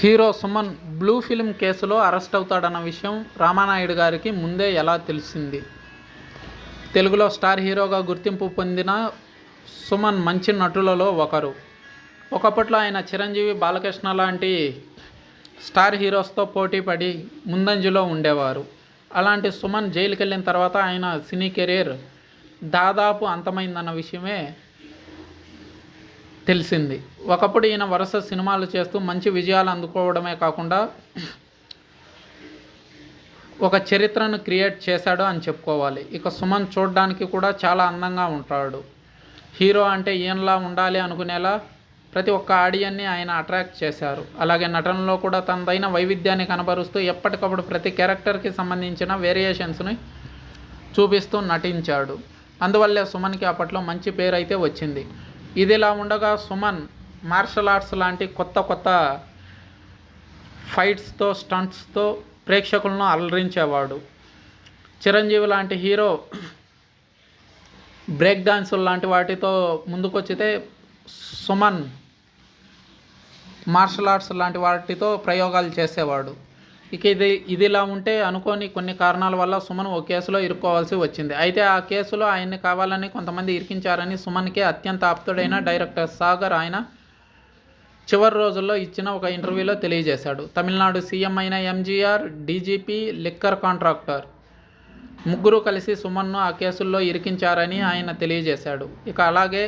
Hero Suman blue film కేసులో arrest అవుతాడన్న విషయం రామానాయుడు గారికి ముందే ఎలా తెలిసింది? తెలుగులో స్టార్ హీరోగా గుర్తింపు పొందిన సుమన్ మంచి నటులలో ఒకరు. ఒకప్పట్లో ఆయన చిరంజీవి బాలకృష్ణ లాంటి స్టార్ హీరోస్తో పోటీ పడి ముందంజలో ఉండేవారు. అలాంటి సుమన్ జైలుకి వెళ్ళిన తర్వాత ఆయన సినీ కెరీర్ దాదాపు అంతమైందన్న విషయమే తెలిసింది. ఒకప్పుడు ఈయన వరుస సినిమాలు చేస్తూ మంచి విజయాలు అందుకోవడమే కాకుండా ఒక చరిత్రను క్రియేట్ చేశాడు అని చెప్పుకోవాలి. ఇక సుమన్ చూడడానికి కూడా చాలా అందంగా ఉంటాడు. హీరో అంటే ఈయనలా ఉండాలి అనుకునేలా ప్రతి ఒక్క ఆడియన్ని ఆయన అట్రాక్ట్ చేశారు. అలాగే నటనలో కూడా తనదైన వైవిధ్యాన్ని కనబరుస్తూ ఎప్పటికప్పుడు ప్రతి క్యారెక్టర్కి సంబంధించిన వేరియేషన్స్ని చూపిస్తూ నటించాడు. అందువల్లే సుమన్కి అప్పట్లో మంచి పేరు అయితే వచ్చింది. ఇదిలా ఉండగా సుమన్ మార్షల్ ఆర్ట్స్ లాంటి కొత్త కొత్త ఫైట్స్తో స్టంట్స్తో ప్రేక్షకులను అలరించేవాడు. చిరంజీవి లాంటి హీరో బ్రేక్ డాన్సులు లాంటి వాటితో ముందుకొచ్చితే సుమన్ మార్షల్ ఆర్ట్స్ లాంటి వాటితో ప్రయోగాలు చేసేవాడు. ఇక ఇది ఇదిలా ఉంటే అనుకోని కొన్ని కారణాల వల్ల సుమన్ ఓ కేసులో ఇరుక్కోవాల్సి వచ్చింది. అయితే ఆ కేసులో ఆయన్ని కావాలని కొంతమంది ఇరికించారని సుమన్కి అత్యంత ఆప్తుడైన డైరెక్టర్ సాగర్ ఆయన చివరి రోజుల్లో ఇచ్చిన ఒక ఇంటర్వ్యూలో తెలియజేశాడు. తమిళనాడు సీఎం అయిన ఎంజీఆర్ డీజీపీ లిక్కర్ కాంట్రాక్టర్ ముగ్గురు కలిసి సుమన్ను ఆ కేసుల్లో ఇరికించారని ఆయన తెలియజేశాడు. ఇక అలాగే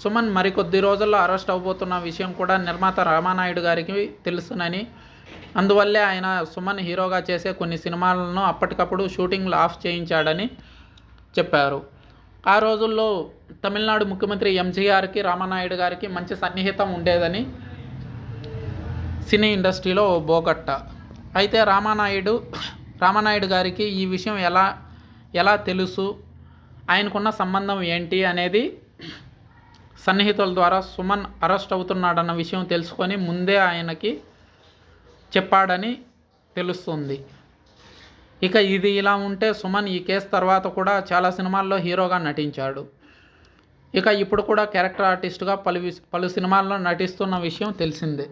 సుమన్ మరికొద్ది రోజుల్లో అరెస్ట్ అవబోతున్న విషయం కూడా నిర్మాత రామానాయుడు గారికి తెలుసునని అందువల్లే ఆయన సుమన్ హీరోగా చేసే కొన్ని సినిమాలను అప్పటికప్పుడు షూటింగ్లు ఆఫ్ చేయించాడని చెప్పారు. ఆ రోజుల్లో తమిళనాడు ముఖ్యమంత్రి ఎంజీఆర్కి రామానాయుడు గారికి మంచి సన్నిహితం ఉండేదని సినీ ఇండస్ట్రీలో ఓ బోగట్ట. అయితే రామానాయుడు రామానాయుడు గారికి ఈ విషయం ఎలా ఎలా తెలుసు? ఆయనకున్న సంబంధం ఏంటి అనేది సన్నిహితుల ద్వారా సుమన్ అరెస్ట్ అవుతున్నాడన్న విషయం తెలుసుకొని ముందే ఆయనకి చెప్పాడని తెలుస్తుంది. ఇక ఇది ఇలా ఉంటే సుమన్ ఈ కేసు తర్వాత కూడా చాలా సినిమాల్లో హీరోగా నటించాడు. ఇక ఇప్పుడు కూడా క్యారెక్టర్ ఆర్టిస్ట్గా పలు పలు సినిమాల్లో నటిస్తున్న విషయం తెలిసిందే.